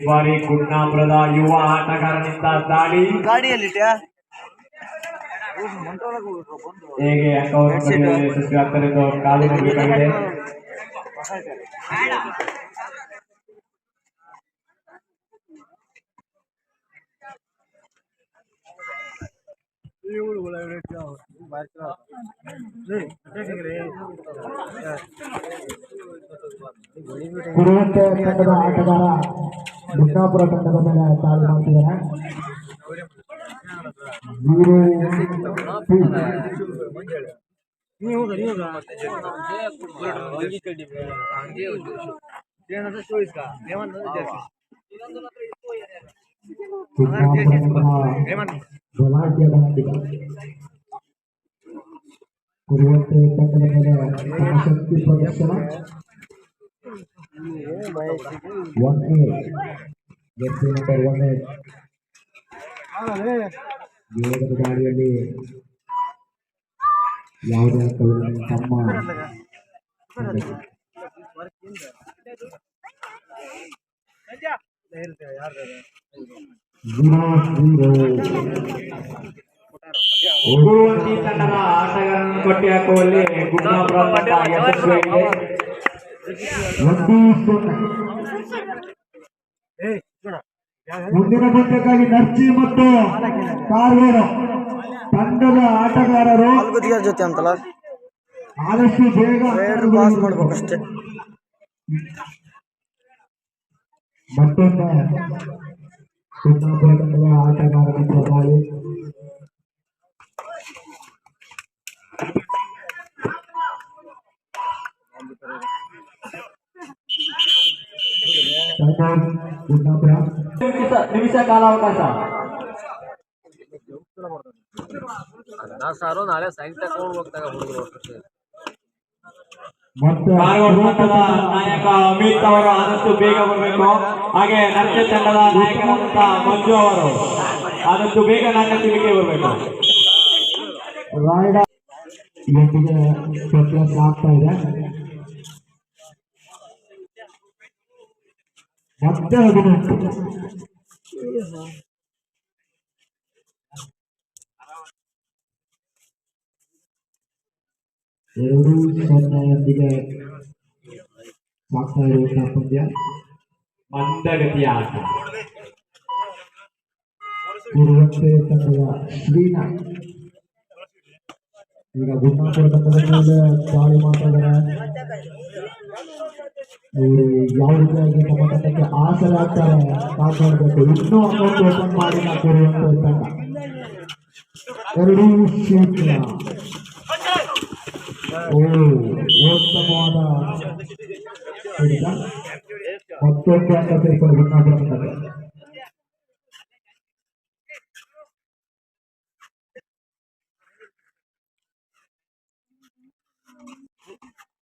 ಬಾರಿ ಗುಡ್ನಾಪುರದ ಯುವ ಆಟಗಾರನಿಂದ ದಾಳಿ. ಗಾಡಿಯಲ್ಲಿಟ್ಯಾ? ಹೇಗೆ ಯಶಸ್ವಿ ಆಗ್ತಾರೆ ಕಾಲು ನೋಡಬೇಕಾಗಿದೆ ತಂಡದ ಆಟಗಾರ ಬುಡ್ನಾಪುರ ತಂಡದ ಮೇಲೆ ದಾಳಿ ಮಾಡ್ತಿದ್ದಾರೆ ಜೀರೋ ಟೂ. ಬುಡ್ನಾಪುರ ಗಲಾಟೆಯ ದಾಂಡಿಗ ಕುರುವಂತೆ ತಂಡದ ಮೇಲೆ ತನ್ನ ಶಕ್ತಿ ಪ್ರದರ್ಶನ one A jersey number one A ವೇಗದ ಗಾಡಿಯಲ್ಲಿ ಯಾವುದೇ ಅಂಕವನ್ನು ತಮ್ಮ ಜೀರೋ ಜೀರೋ ಗುರುವಂತಿ ತಂಡದ ಆಟಗಾರರನ್ನು ಕಟ್ಟಿ ಹಾಕುವಲ್ಲಿ ಗುಡ್ನಾಪುರ ತಂಡ ಯಶಸ್ವಿಯಾಗಿದೆ ಒಂದು ಸೊನ್ನೆ ಮುಂದಿನ ಪಂದ್ಯಕ್ಕಾಗಿ ನರ್ಚಿ ಮತ್ತು ಕಾರವಾರ ತಂಡದ ಆಟಗಾರರು ಅಲ್ಗುದಿಗಾರ ಜೊತೆ ಅಂತಲ್ಲ ಆದಷ್ಟು ಬೇಗ ರೈಡ್ರು ಪಾಸ್ ಮಾಡ್ಬೇಕು ಅಷ್ಟೇ ಮತ್ತೊಮ್ಮೆ ಕುಂದಾಪುರ ತಂಡದ ಆಟಗಾರರ ಪ್ರಭಾವಿ ನಿಮಿಷ ನಿಮಿಷ ಕಾಲಾವಕಾಶ ನಾ ಸಾರು ನಾಳೆ ಸಾಯಂಕಾಲ ಹೋಗ್ತಾಗ ಹುಡುಗರು ನಾಯಕ ಅಮಿತ್ ಅವರು ಆದಷ್ಟು ಬೇಗ ಬರಬೇಕು. ಹಾಗೆ ನೃತ್ಯ ತಂಡದ ನಾಯಕರಾದಂತ ಮಂಜು ಅವರು ಆದಷ್ಟು ಬೇಗ ನಾಣ್ಯ ತಿಳಿಕೆ ಬರಬೇಕು. ರಾಯ್ಡ ಇವತ್ತಿಗೆ ಆಗ್ತಾ ಇದೆ. ಎರಡು ಸೊನ್ನೆಯೊಂದಿಗೆ ಸಾಗ್ತಾ ಇರುವಂತಹ ಪಂದ್ಯ ಮಂದಗತಿಯ ಆಟ ಕುರುವಂತೆ ತಂಡದ ಶ್ರೀನಾಥ್ ಈಗ ತಂಡದ ಮೇಲೆ ದಾಳಿ ಮಾಡ್ತಾ ಇದ್ದಾರೆ ಇವರು ಯಾವ ರೀತಿಯಾಗಿ ತಮ್ಮ ತಂಡಕ್ಕೆ ಆಸರೆ ಆಗ್ತಾರೆ ಕಾಪಾಡಬೇಕು. ಇನ್ನೂ ಅಕೌಂಟ್ ಓಪನ್ ಮಾಡಿ ನಾ ಕುರುವಂತೆ ತಂಡ. ಎರಡು ಓ, ಉತ್ತಮವಾದ ಮತ್ತೊಂದು ಅಂಕ ಸೇರ್ಕೊಂಡು ಗುಡ್ನಾಪುರ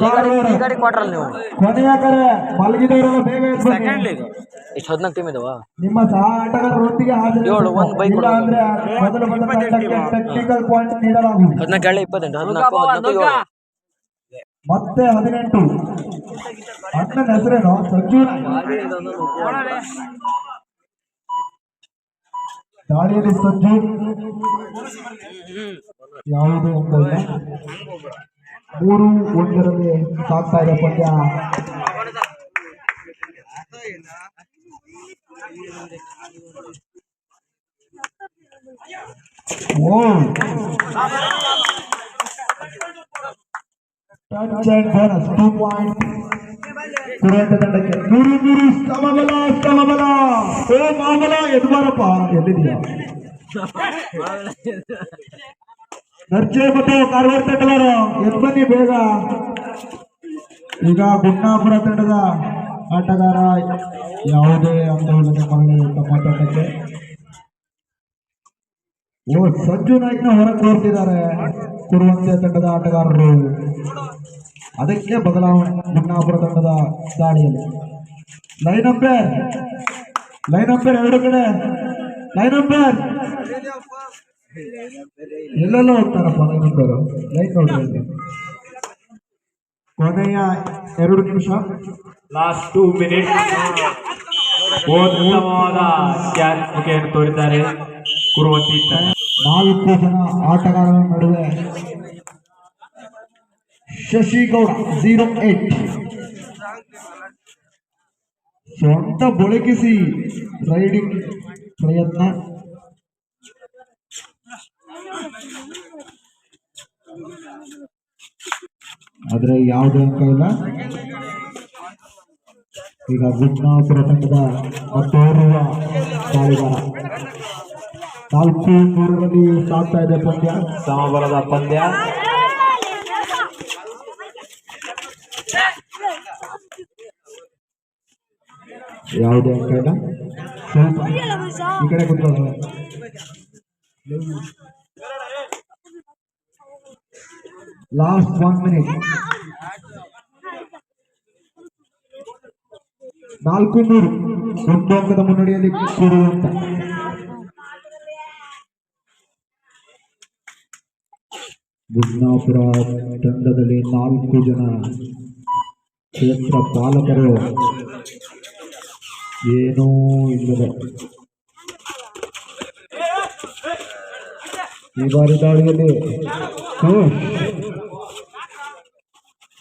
ಕಾರವಾರ. ಗಾಡಿ ಕ್ವಾರ್ಟರ್ ನೀವು. ಕೊನೆಯ ಕರೆ ಮಲಗಿದವರೆಲ್ಲ ಬೇಗ ಎದ್ದು ಬನ್ನಿ. ಇಷ್ಟು ಹದಿನಾಲ್ಕು ಟೀಮ್ ಇದಾವ? ನಿಮ್ಮ ಸಹ ಆಟಗಾರರೊಂದಿಗೆ ಹಾಜರಿರಬೇಕು. ಏಳು, ಒಂದು ಬೈಕ್ ಇಲ್ಲ ಅಂದ್ರೆ ಮೊದಲು ಬಂದ ತಂಡಕ್ಕೆ ಟೆಕ್ನಿಕಲ್ ಪಾಯಿಂಟ್ ನೀಡಲಾಗುವುದು. ಹದಿನಾಲ್ಕು ಹೇಳಿ ಇಪ್ಪತ್ತೆಂಟು ಹದಿನಾಲ್ಕು ಹದಿನಾಲ್ಕು ಏಳು. ಮತ್ತೆ ಹದಿನೆಂಟು. ಅಣ್ಣನ ಹೆಸರೇನು? ಸಂಜು ದಾಳಿಯಲ್ಲಿ ಸಂಜು ಯಾವುದೇ ಇಲ್ಲ. ಮೂರು ಒಂದರಲ್ಲಿ ಸಾಗ್ತಾ ಇದೆ ಪಂದ್ಯ ಓ touch and bonus two point ಕುರಿಯಂತ ತಂಡಕ್ಕೆ ಮೂರು ಮೂರು ಸಮಬಲ ಸಮಬಲ ಓ ಮಾಮಲ ಎದ್ದು ಬಾರಪ್ಪ ಎಲ್ಲಿದೆಯಾ ನರ್ಜೆ ಮತ್ತು ಕಾರವಾರ ತಂಡದವರು, ಎದ್ ಬನ್ನಿ ಬೇಗ. ಈಗ ಗುಂಡಾಪುರ ತಂಡದ ಆಟಗಾರ ಯಾವುದೇ ಅಂದೋಲನೆ ಮಹಿಳೆಯರು ಓ ಸಜ್ಜು ನಾಯ್ಕನ ಹೊರಗೆ ತೋರ್ತಿದ್ದಾರೆ ಕುರುವಂತೆ ತಂಡದ ಆಟಗಾರರು. ಅದಕ್ಕೆ ಬದಲಾವಣೆ ಗುಂಡಾಪುರ ತಂಡದ ದಾಳಿಯಲ್ಲಿ. ಲೈನ್ ಅಂಪೇರ್ ಲೈನ್ ಅಂಪೇರ್ ಎರಡು ಕಡೆ. Line umpire. ಎಲ್ಲೆಲ್ಲ ಹೋಗ್ತಾರಪ್ಪ ಲೈನ್ ಲೈಟ್ ನೋಡ್ರಿ ಕೊನೆಯ ಎರಡು ನಿಮಿಷ. ಲಾಸ್ಟ್ ಟೂ ಮಿನಿಟ್ ಉತ್ತಮವಾದ ಕ್ಯಾಚ್ ಮುಖೆಯನ್ನು ತೋರಿದ್ದಾರೆ. ಕುರುವಂತಿ ನಾಲ್ಕು ಜನ ಆಟಗಾರರ ನಡುವೆ ಶಶಿಗೌಡ ಜೀರೋ ಏಟ್ ಸ್ವಂತ ಬಳಕಿಸಿ ರೈಡಿಂಗ್ ಪ್ರಯತ್ನ. ಆದ್ರೆ ಯಾವುದೇ ಅಂಕ ಇಲ್ಲ. ಈಗ ಗುಡ್ನಾಪುರ ತಂಡದ ಮತ್ತೋರ್ವ ದಾಳಿಗಾರ ನಾಲ್ಕು ಮೂರರಲ್ಲಿ ಸಾಗ್ತಾ ಇದೆ ಪಂದ್ಯ. ಸಮಬಲದ ಪಂದ್ಯ. ಯಾವುದೇ ಅಂಕ ಇಲ್ಲ. ಸ್ವಲ್ಪ ಈ ಕಡೆ ಕೂತ್ಕೊಳ್ಳೋಣ. ಲಾಸ್ಟ್ ಒನ್ ಮಿನಿಟ್ ನಾಲ್ಕು ಮೂರು ಒಂದು ಅಂಕದ ಮುನ್ನಡೆಯಲ್ಲಿ ಕೂರುವಂತ ಗುಡ್ನಾಪುರ ತಂಡದಲ್ಲಿ ನಾಲ್ಕು ಜನ ಕ್ಷೇತ್ರ ಪಾಲಕರು. ಏನೂ ಇಲ್ಲದೆ. ಈ ಬಾರಿ ದಾಳಿಯಲ್ಲಿ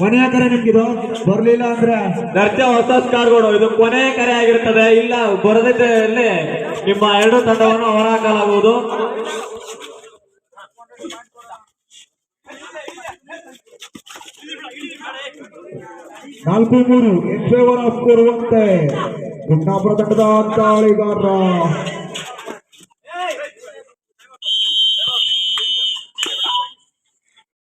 ಕೊನೆಯ ಕರೆ ನಿಮ್ಗಿದು? ಬರ್ಲಿಲ್ಲ ಅಂದ್ರೆ? ದರ್ಜೆ ಹೊಸ ಸ್ಕಾರ್ಗಳು ಇದು ಕೊನೆಯ ಕರೆ ಆಗಿರ್ತದೆ. ಇಲ್ಲ ಬರದಿದ್ದಲ್ಲಿ ನಿಮ್ಮ ಎರಡು ತಂಡವನ್ನು ಹೊರಹಾಕಲಾಗುವುದು. ನಾಲ್ಕು ಮೂರು ಇನ್ ಫೇವರ್ ಆಫ್ ಕೊರುವಂತೆ ಗುಂಡಾಪುರ ತಂಡದ ದಾಳಿಗಾರ